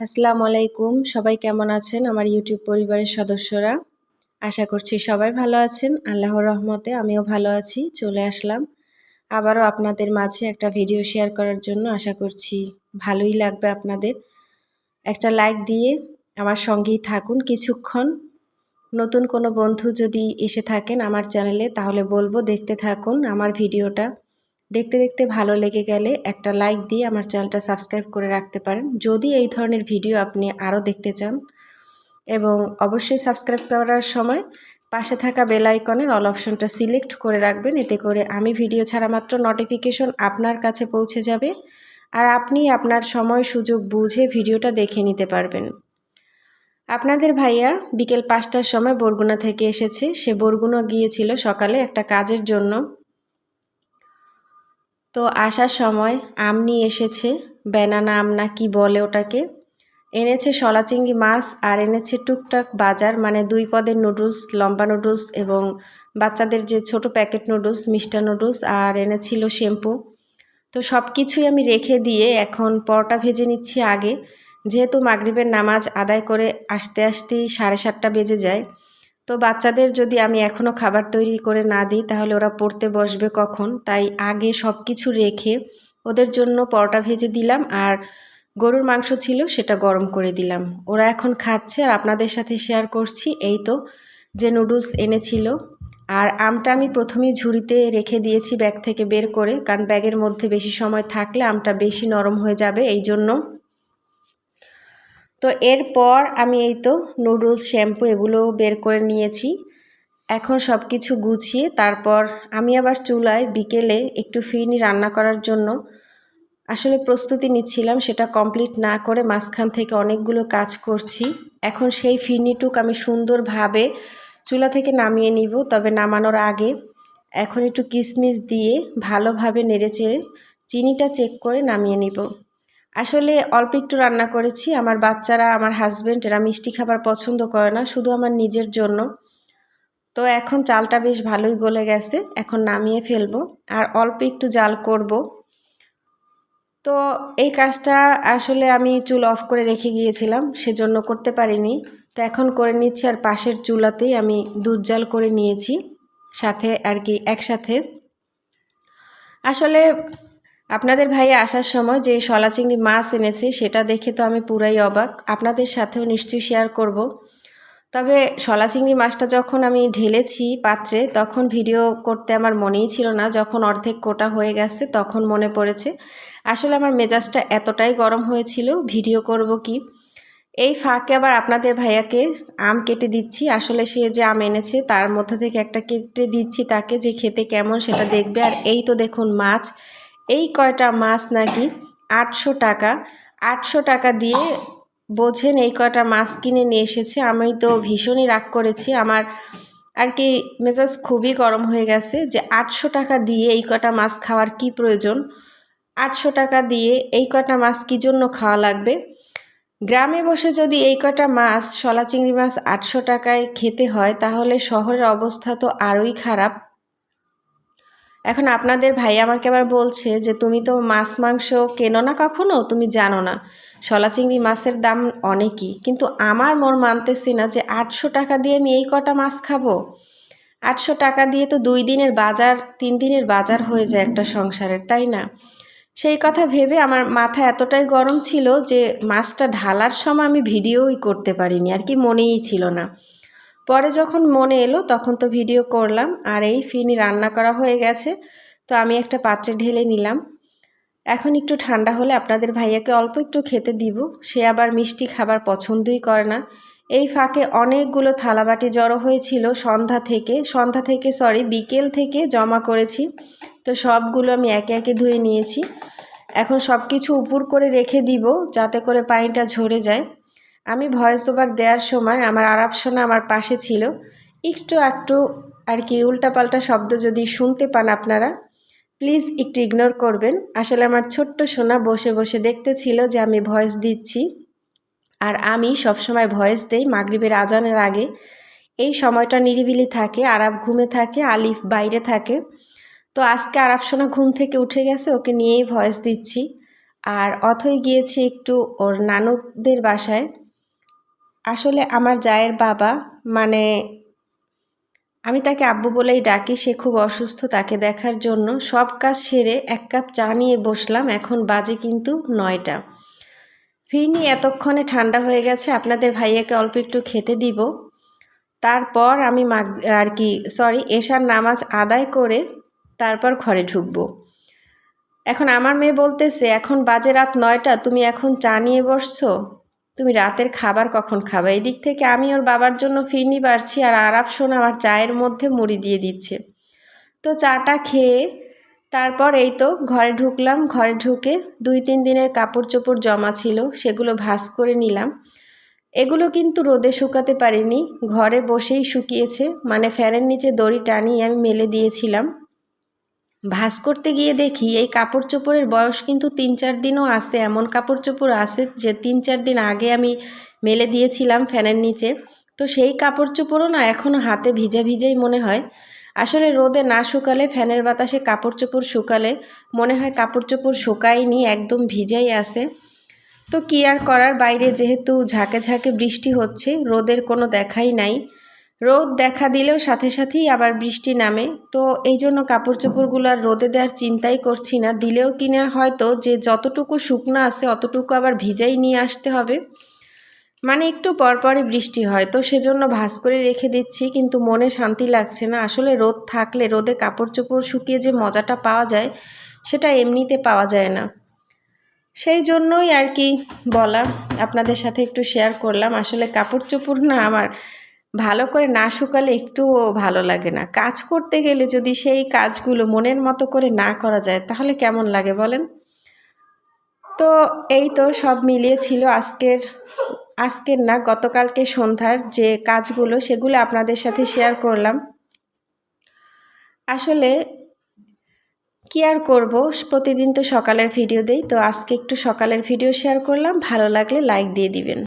আসসালামু আলাইকুম। সবাই কেমন আছেন? আমার ইউটিউব পরিবারের সদস্যরা। আশা করছি সবাই ভালো আছেন। আল্লাহর রহমতে আমিও ভালো আছি। চলে আসলাম। আবারও আপনাদের মাঝে একটা ভিডিও শেয়ার করার জন্য আশা করছি ভালোই লাগবে আপনাদের। একটা লাইক দিয়ে আমার সঙ্গেই থাকুন কিছুক্ষণ। নতুন কোনো বন্ধু যদি এসে থাকেন আমার চ্যানেলে, তাহলে বলব দেখতে থাকুন আমার ভিডিওটা। দেখতে দেখতে ভালো লেগে গেলে একটা লাইক দিয়ে আমার চ্যানেলটা সাবস্ক্রাইব করে রাখতে পারেন। যদি এই ধরনের ভিডিও আপনি আরও দেখতে চান এবং অবশ্যই সাবস্ক্রাইব করার সময় পাশে থাকা বেল আইকনের অল অপশনটা সিলেক্ট করে রাখবেন। এতে করে আমি ভিডিও ছাড়া মাত্র নোটিফিকেশন আপনার কাছে পৌঁছে যাবে আর আপনি আপনার সময়, সুযোগ বুঝে ভিডিওটা দেখে নিতে পারবেন। আপনাদের ভাইয়া বিকেল পাঁচটার সময় বরগুনা থেকে এসেছে। সে বরগুনা গিয়েছিল সকালে একটা কাজের জন্য। তো আসার সময় আম নিয়ে এসেছে, ব্যানানা আম না কি বলে ওটাকে? এনেছে শলা চিংড়ি মাছ আর এনেছে টুকটাক বাজার মানে দুই পদের নুডলস, লম্বা নুডলস এবং বাচ্চাদের যে ছোট প্যাকেট নুডলস মিষ্টা নুডলস আর এনেছিল শ্যাম্পু। তো সব কিছুই আমি রেখে দিয়ে এখন পরোটা ভেজে নিচ্ছি আগে। যেহেতু মাগরিবের নামাজ আদায় করে আসতে আসতেই সাড়ে সাতটা বেজে যায় তো বাচ্চাদের যদি আমি এখনও খাবার তৈরি করে না দিই, তাহলে ওরা পড়তে বসবে কখন? তাই আগে সব কিছু রেখে ওদের জন্য পরোটা ভেজে দিলাম আর গরুর মাংস ছিল সেটা গরম করে দিলাম। ওরা এখন খাচ্ছে আর আপনাদের সাথে শেয়ার করছি। এই তো যে নুডলস এনেছিল। আর আমটা আমি প্রথমেই ঝুড়িতে রেখে দিয়েছি ব্যাগ থেকে বের করে, কারণ ব্যাগের মধ্যে বেশি সময় থাকলে আমটা বেশি নরম হয়ে যাবে এই জন্য তো এরপর আমি এই তো নুডলস, শ্যাম্পু এগুলো বের করে নিয়েছি। এখন সব কিছু গুছিয়ে তারপর আমি আবার চুলায় বিকেলে একটু ফিরনি রান্না করার জন্য আসলে প্রস্তুতি নিচ্ছিলাম, সেটা কমপ্লিট না করে মাঝখান থেকে অনেকগুলো কাজ করছি। এখন সেই ফিরনিটুক আমি সুন্দরভাবে চুলা থেকে নামিয়ে নিব, তবে নামানোর আগে এখন একটু কিশমিশ দিয়ে ভালোভাবে নেড়েচেড়ে চিনিটা চেক করে নামিয়ে নিব। আসলে অল্প একটু রান্না করেছি। আমার বাচ্চারা, আমার হাজব্যান্ড এরা মিষ্টি খাবার পছন্দ করে না, শুধু আমার নিজের জন্য। তো এখন চালটা বেশ ভালোই গলে গেছে, এখন নামিয়ে ফেলব। আর অল্প একটু জাল করব। তো এই কাজটা আসলে আমি চুল অফ করে রেখে গিয়েছিলাম, সেজন্য করতে পারিনি। তো এখন করে নিচ্ছি আর পাশের চুলাতেই আমি দুধ জাল করে নিয়েছি, সাথে আর কি একসাথে। আসলে আপনাদের ভাই আসার সময় যে শলা চিংড়ি মাছ এনেছে, সেটা দেখে তো আমি পুরাই অবাক। আপনাদের সাথেও নিশ্চয়ই শেয়ার করব। তবে শলা চিংড়ি মাছটা যখন আমি ঢেলেছি পাত্রে, তখন ভিডিও করতে আমার মনেই ছিল না। যখন অর্ধেক কোটা হয়ে গেছে, তখন মনে পড়েছে, আসলে আমার মেজাজটা এতটাই গরম হয়েছিল ভিডিও করব কি? এই ফাঁকে আবার আপনাদের ভাইয়াকে আম কেটে দিচ্ছি। আসলে সে যে আম এনেছে, তার মধ্যে থেকে একটা কেটে দিচ্ছি তাকে, যে খেতে কেমন সেটা দেখবে। আর এই তো দেখুন মাছ এই কয়টা মাছ নাকি? আটশো টাকা। আটশো টাকা দিয়ে বোঝেন এই কয়টা মাছ কিনে নিয়ে এসেছে। আমি তো ভীষণই রাগ করেছি। আমার আর কি মেজাজ খুবই গরম হয়ে গেছে যে আটশো টাকা দিয়ে এই কটা মাছ খাওয়ার কি প্রয়োজন? আটশো টাকা দিয়ে এই কটা মাছ কী জন্য খাওয়া লাগবে? গ্রামে বসে যদি এই কটা মাছ, শলা চিংড়ি মাছ আটশো টাকায় খেতে হয়, তাহলে শহরের অবস্থা তো আরোই খারাপ। এখন আপনাদের ভাই আমাকে আবার বলছে যে, তুমি তো মাছ, মাংস কেনো না কখনো? তুমি জানো না। শলা চিংড়ি মাছের দাম অনেকই। কিন্তু আমার মন মানতেছি না যে, আটশো টাকা দিয়ে আমি এই কটা মাছ খাব। আটশো টাকা দিয়ে তো দুই দিনের বাজার, তিন দিনের বাজার হয়ে যায় একটা সংসারের, তাই না? সেই কথা ভেবে আমার মাথা এতটাই গরম ছিল যে, মাছটা ঢালার সময় আমি ভিডিওই করতে পারিনি, আর কি মনেই ছিল না। পরে যখন মনে এলো, তখন তো ভিডিও করলাম, আর এই ফিনি রান্না করা হয়ে গেছে, তো আমি একটা পাত্রে ঢেলে নিলাম। এখন একটু ঠান্ডা হলে আপনাদের ভাইয়াকে অল্প একটু খেতে দিব, সে আবার মিষ্টি খাবার পছন্দই করে না। এই ফাঁকে অনেকগুলো থালাবাটি জড়ো হয়েছিল সন্ধ্যা থেকে সন্ধ্যা থেকে সরি বিকেল থেকে জমা করেছি, তো সবগুলো আমি একে একে ধুয়ে নিয়েছি। এখন সব কিছু উপর করে রেখে দিব, যাতে করে পানিটা ঝরে যায়। আমি ভয়েস ওভার দেওয়ার সময় আমার আরব সোনা আমার পাশে ছিল। একটু একটু আর কি উল্টাপাল্টা শব্দ যদি শুনতে পান আপনারা, প্লিজ একটু ইগনোর করবেন। আসলে আমার ছোট্ট সোনা বসে বসে দেখতে ছিল যে আমি ভয়েস দিচ্ছি। আর আমি সবসময় ভয়েস দেই মাগরীবের আজানের আগে। এই সময়টা নিরিবিলি থাকে আরাব ঘুমে থাকে, আলিফ বাইরে থাকে। তো আজকে আরাব সোনা ঘুম থেকে উঠে গেছে, ওকে নিয়েই ভয়েস দিচ্ছি। আর অথই গিয়েছি একটু ওর নানকদের বাসায়। আসলে আমার জায়ের বাবা মানে আমি তাকে আব্বু বলেই ডাকি, সে খুব অসুস্থ তাকে দেখার জন্য। সব কাজ সেরে এক কাপ চা নিয়ে বসলাম, এখন বাজে কিন্তু নয়টা। ফিরনি এতক্ষণে ঠান্ডা হয়ে গেছে, আপনাদের ভাইয়াকে অল্প একটু খেতে দিব। তারপর আমি মাগ, আর কি, সরি, এশার নামাজ আদায় করে তারপর ঘরে ঢুকবো। এখন আমার মেয়ে বলতেছে, এখন বাজে রাত নয়টা, তুমি এখন চা নিয়ে বসছো? তুমি রাতের খাবার কখন খাবে? এই দিক থেকে আমি ওর বাবার জন্য ফিরনি পারছি আর আরাপ শোন আমার চায়ের মধ্যে মুড়ি দিয়ে দিচ্ছে। তো চাটা খেয়ে তারপর এই তো ঘরে ঢুকলাম। ঘরে ঢুকে দুই তিন দিনের কাপড় চোপড় জমা ছিল, সেগুলো ভাস করে নিলাম। এগুলো কিন্তু রোদে শুকাতে পারিনি। ঘরে বসেই শুকিয়েছে মানে ফ্যানের নিচে দড়ি টানিয়ে আমি মেলে দিয়েছিলাম। ভাস করতে গিয়ে দেখি এই কাপড় চোপড়ের বয়স কিন্তু তিন চার দিনও আছে। এমন কাপড় চোপড় আছে যে তিন চার দিন আগে আমি মেলে দিয়েছিলাম ফ্যানের নিচে। তো সেই কাপড় চোপড়ও না এখনও হাতে ভিজা ভিজেই মনে হয়। আসলে রোদে না শুকালে, ফ্যানের বাতাসে কাপড় চোপড় শুকালে মনে হয় কাপড় চোপড় শুকায়নি, একদম ভিজাই আছে। তো কি আর করার? বাইরে যেহেতু ঝাঁকে ঝাঁকে বৃষ্টি হচ্ছে, রোদের কোনো দেখাই নাই। রোদ দেখা দিলেও সাথে সাথেই আবার বৃষ্টি নামে। তো এই জন্য কাপড় চোপড়গুলো আর রোদে দেওয়ার চিন্তাই করছি না। দিলেও কিনা হয়তো যে যতটুকু শুকনো আছে অতটুকু আবার ভিজাই নিয়ে আসতে হবে। মানে একটু পরপরই বৃষ্টি হয়, তো সেজন্য ভাস করে রেখে দিচ্ছি, কিন্তু মনে শান্তি লাগছে না। আসলে রোদ থাকলে রোদে কাপড় চোপড় শুকিয়ে যে মজাটা পাওয়া যায়, সেটা এমনিতে পাওয়া যায় না। সেই জন্যই আর কি বলা। আপনাদের সাথে একটু শেয়ার করলাম। আসলে কাপড় চোপড় না আমার ভালো করে না শুকালে একটুও ভালো লাগে না। কাজ করতে গেলে যদি সেই কাজগুলো মনের মতো করে না করা যায়, তাহলে কেমন লাগে বলেন? তো এই তো সব মিলিয়ে ছিল আজকের আজকের না, গতকালকে সন্ধ্যার যে কাজগুলো, সেগুলো আপনাদের সাথে শেয়ার করলাম। আসলে কি আর করব? প্রতিদিন তো সকালের ভিডিও দেই, তো আজকে একটু সকালের ভিডিও শেয়ার করলাম। ভালো লাগলে লাইক দিয়ে দিবেন।